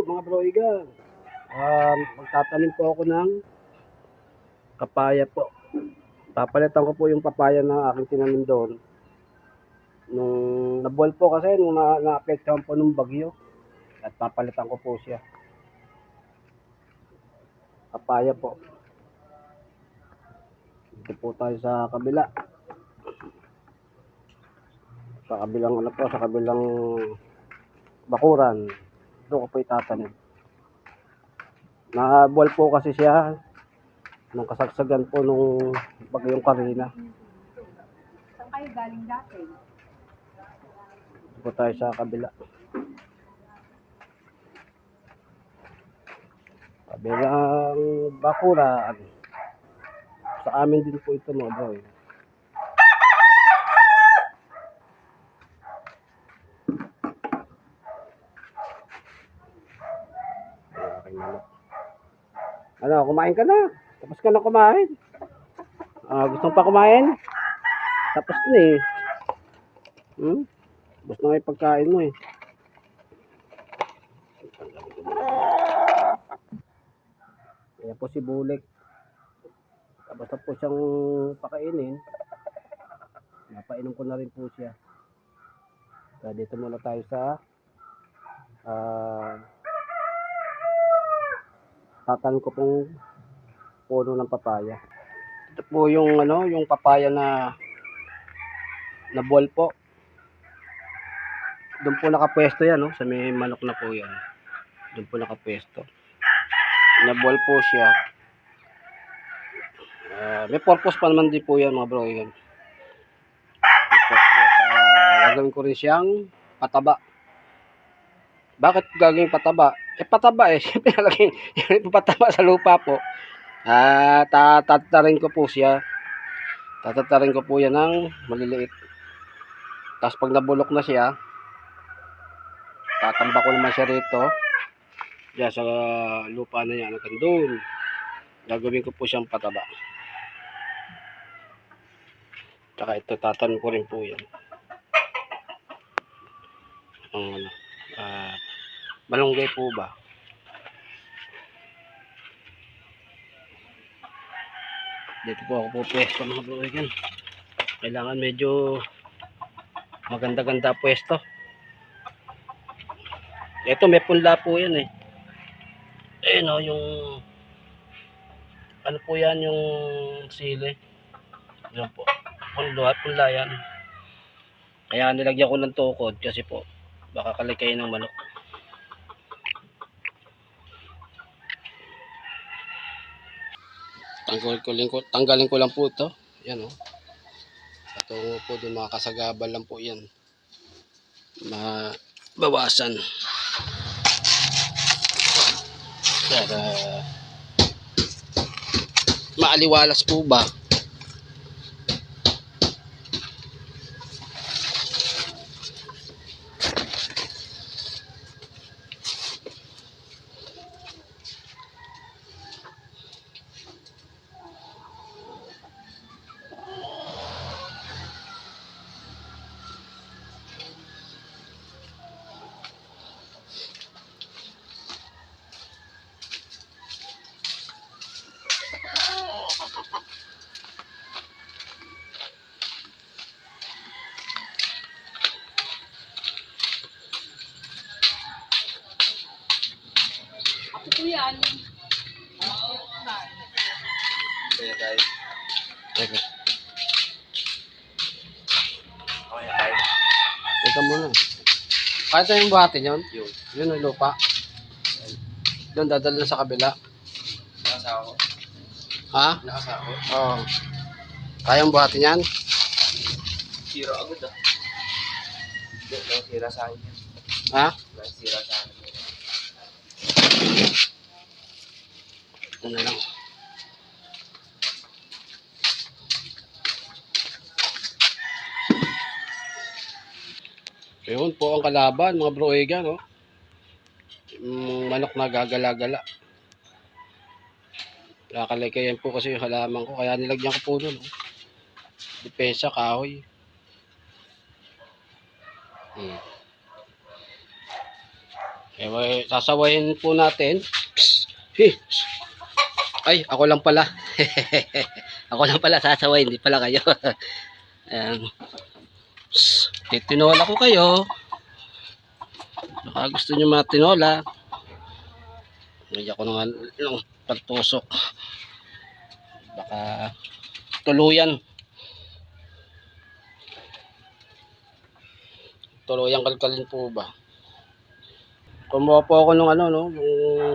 po mga broigan. Um, magtatanim po ako ng kapaya po. Papalitan ko po yung papaya na aking tinanim doon. Nung nabuwal po kasi, nung na, na-apektuhan po ng bagyo. At papalitan ko po siya. Papaya po. Dito po tayo sa kabila. Sa kabilang ano po, sa kabilang bakuran. Doon ko po itatanim. Nabuwal po kasi siya nung kasagsagan po nung bagyong Karina. Saan kayo galing dati? Dito po tayo sa kabila. Kabilang bakuran. Sa amin din po ito mga boy. Ayan, aking manok. Ano, kumain ka na. Tapos ka na kumain. Ah, gusto pa kumain? Tapos na eh. Hmm? Tapos na pagkain mo eh. Kaya po si Bulik. Tapos na po siyang pakainin. Napainom ko na rin po siya. Kaya dito muna tayo sa ah tatan ko pong puno ng papaya. Ito po yung ano, yung papaya na na ball po. Doon po nakapwesto yan, no? Sa may manok na po yan. Doon po nakapwesto. Na ball po siya. Ah, may purpose pa naman din po yan, mga bro. Yan. May purpose. Gagawin ko rin siyang pataba. Bakit gagawin pataba? Eh, pataba eh. Siyempre, yung pataba sa lupa po. Ah, tatatarin ko po siya. Tatatarin ko po yan ng maliliit. Tapos pag nabulok na siya, tatamba ko naman siya rito. Diyan sa lupa na yan, hanggang doon. Gagawin ko po siyang pataba. Tsaka ito, tatanim ko rin po yan. Ang ano, ah, malunggay po ba? Dito po ako po pwesto mga broigan. Kailangan medyo maganda-ganda pwesto. Ito may punla po yan eh. Eh no, yung ano po yan yung sili. Yan po. Punla, punla yan. Kaya nilagyan ko ng tukod kasi po baka kalikayin ng manok. Tanggalin ko, lang- tanggalin ko lang po ito. Yan oh. Patungo po dun mga kasagabal lang po yan. Mabawasan. Para maaliwalas po ba? Ako po yan. Kaya tayo. Teka, Okay tayo. teka muna. Kahit ito yung buhati yun. Yun. Yun yung lupa. Doon dadala sa kabila. Nakasa ako. Ha? Nakasa ako. Oo. Kayang buhati niyan? Sira agad ah. Sira sa akin yan. Ha? Sira sa akin. Ito na lang. Yun po ang kalaban, mga broega, no? Yung manok na gagala-gala. Nakakalikayan po kasi yung halaman ko, kaya nilagyan ko po doon. No? Depensa, kahoy. Hmm. Eh, sasawayin po natin. Psst. Hi. Ay, ako lang pala. ako lang pala sasaway, hindi pala kayo. Ayan. Titinola ko kayo. Baka gusto nyo mga tinola. Nagyan ko ng, ng pagtusok. Baka tuluyan. Tuluyan kalkalin po ba? Kumuha po ako ng ano, no, yung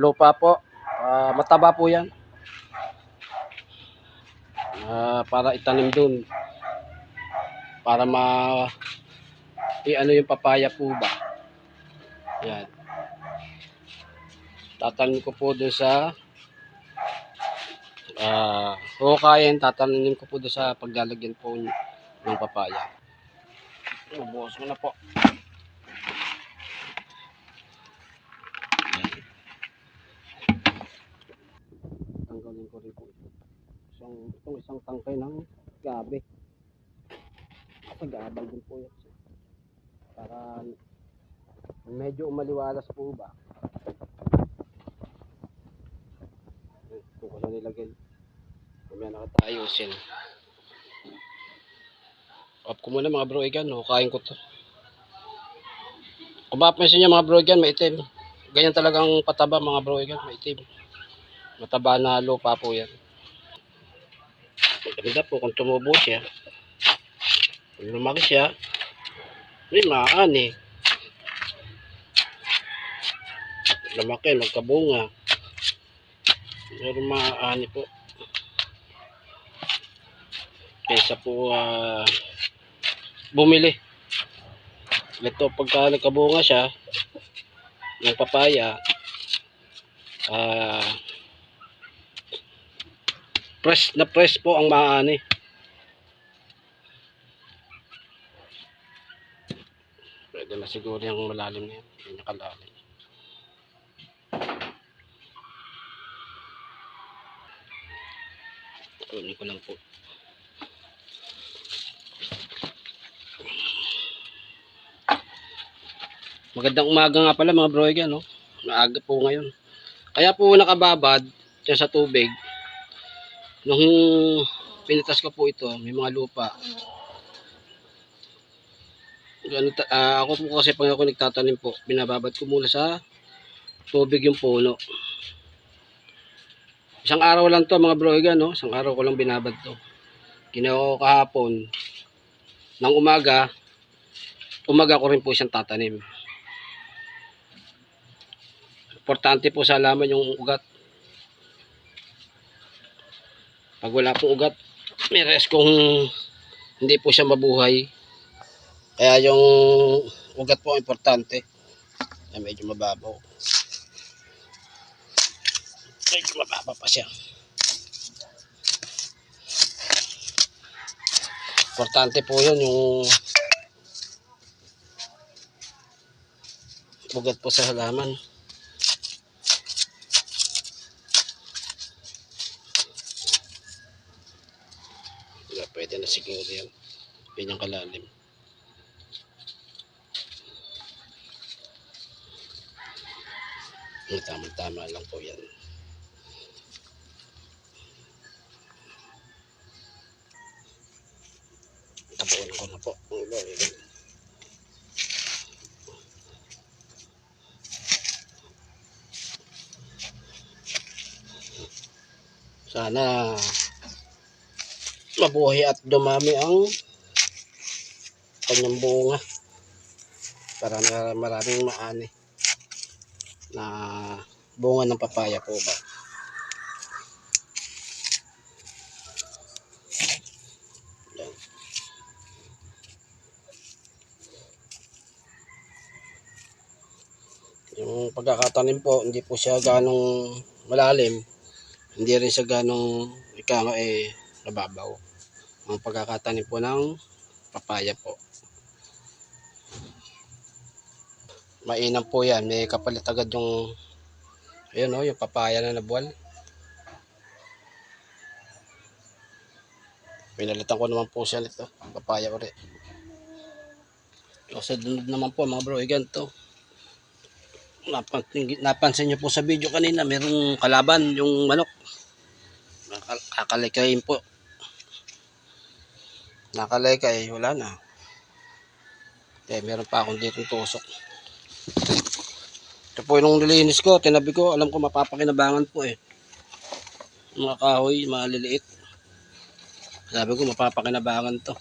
lupa po. Ah, mataba po yan. Ah, para itanim dun. Para ma i-ano yung papaya po ba. Yan. Tatanim ko po dun sa ah hukayin, tatanim ko po dun sa paglalagyan po ng papaya. Ubuhos mo na po. Tanggalin ko rin po ito. Isang, itong isang tangkay ng gabi. Kasi gabal din po yan. Para medyo umaliwalas po ba. Ito ko na nilagay. Mamaya nakatayusin. Off ko muna mga bro igan. Hukain ko to. Kung mapapansin nyo mga bro igan, maitim. Ganyan talagang pataba mga bro igan, maitim. Mataba na lupa po yan. Maganda po kung tumubo siya. Kung lumaki siya, may maani. Lumaki, magkabunga. Pero maani po. Kaysa po ah, bumili. Ito pagka nagkabunga siya, yung papaya, ah, press na press po ang maani. Pwede na siguro yung malalim na yan. Hindi niya kalalim. Kunin ko lang po. Magandang umaga nga pala mga bro no? Maaga po ngayon. Kaya po nakababad dyan sa tubig. Nung pinitas ko po ito, may mga lupa. Ta- ah, ako po kasi pag ako nagtatanim po, binababad ko muna sa tubig yung puno. Isang araw lang to mga bro no? Isang araw ko lang binabad to. Ginawa ko kahapon. Nang umaga, umaga ko rin po siyang tatanim. Importante po sa halaman yung ugat. Pag wala pong ugat, may risk kung hindi po siya mabuhay. Kaya yung ugat po importante. Ay, medyo mababaw. Medyo mababa pa siya. Importante po yun yung ugat po sa halaman. Wala, pwede na siguro yan. Yan yung kalalim. Yung Tama-tama lang po yan. Tapuan ko na po. Ang iba, iba. Sana mabuhay at dumami ang kanyang bunga. Para na maraming maani na bunga ng papaya po ba? Yung pagkakatanim po hindi po siya ganong malalim. Hindi rin siya ganong ikama eh nababaw ang pagkakatanim po ng papaya po. Mainam po yan. May kapalit agad yung ayun o, yung papaya na nabuwal. Pinalitan ko naman po siya nito. Papaya ulit. Kasi dunod naman po mga bro, ganito. napansin, napansin niyo po sa video kanina, merong kalaban yung manok. Kakalikayin po. Nakalikay, wala na. Eh, meron pa akong dito tusok. Ito po yung nilinis ko, tinabi ko, alam ko mapapakinabangan po eh. Mga kahoy, maliliit. Sabi ko, mapapakinabangan to.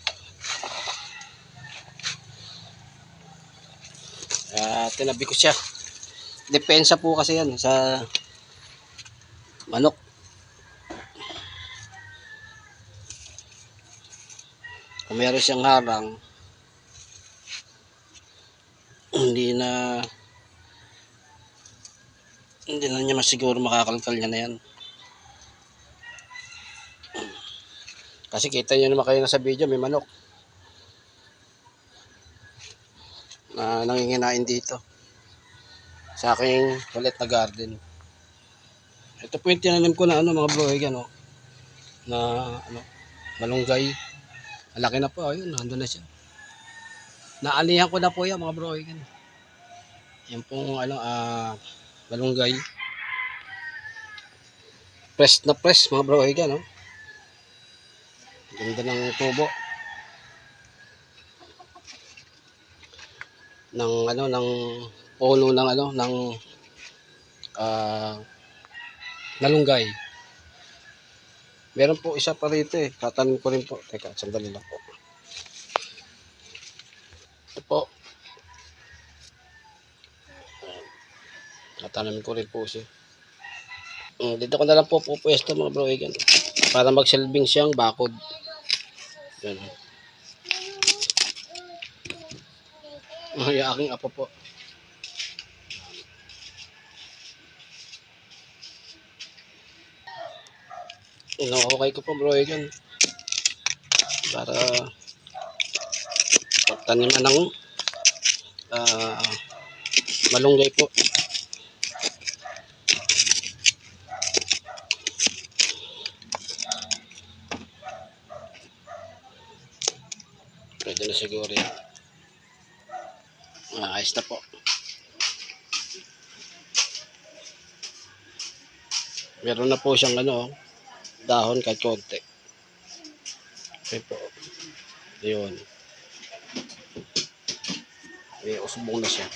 Ah, tinabi ko siya. Depensa po kasi yan sa manok. Kung meron siyang harang, hindi na hindi na niya masiguro makakalkal niya na yan. Kasi kita niyo naman kayo na sa video, may manok. Na nanginginain dito. Sa aking kulit na garden. Ito po yung tinanim ko na ano mga bro, ano, na ano, malunggay. Malaki na po, ayun, nandun na siya. Naalihan ko na po yan mga bro, yan. Yan pong ano, ah, malunggay. Press na press mga bro, yan, no? Ganda ng tubo. ng ano ng puno ng ano ng ah nalunggay. Meron po isa pa rito eh. Tatanim ko rin po. Teka, sandali lang po. Ito po. Tatanim ko rin po siya. Mm, dito ko na lang po pupwesto mga bro. eh. Para magsilbing siyang bakod. Yan. Ay, aking apo po. Ino-okay ko po bro yan. Para pagtaniman ng ah, malunggay po. Pwede na siguro yan. Ah, ayos na po. Meron na po siyang ano, dahon kahit konti. Okay po. Ayun. May usbong na siya.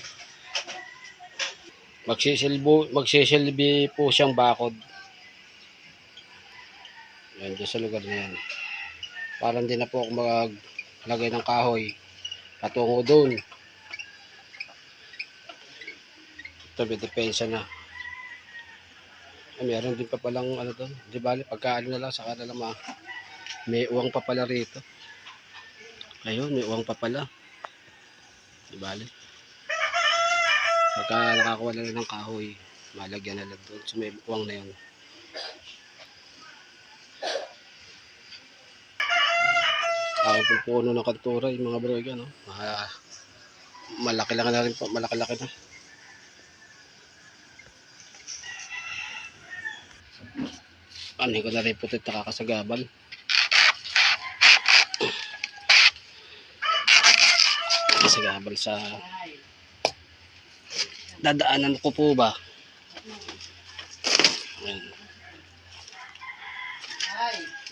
Magsisilbo, magsisilbi po siyang bakod. Yan, dyan sa lugar na yan. Parang hindi na po ako maglagay ng kahoy patungo doon. Ito, may depensa na. Ay, meron din pa palang ano doon. Di bali, pagkaano na lang, saka na lang ma may uwang pa pala rito. Ayun, may uwang pa pala. Di bali. Pagka nakakuha na lang ng kahoy, malagyan na lang doon. So may uwang na yun. Ako po puno ng kantura, yung mga bro, yan, no? Ah, malaki-laki na rin po, malaki-laki na. Ano ko na rin po ito nakakasagabal. Nakakasagabal sa dadaanan ko po ba? Ayan.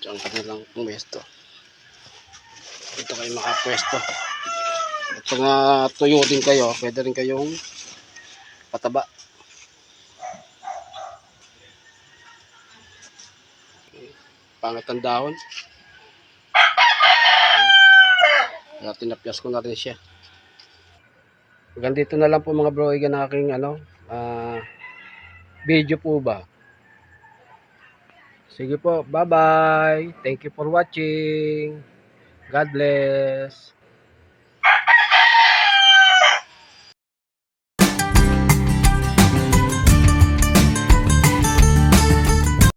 Diyan ka na lang pumwesto. Dito kayo makapwesto. At kung uh, tuyo din kayo, pwede rin kayong pataba. Pangit ang dahon. Kaya tinapyas ko na rin siya. Hanggang dito na lang po mga bro, igan aking ano, ah, video po ba. Sige po, bye bye. Thank you for watching. God bless.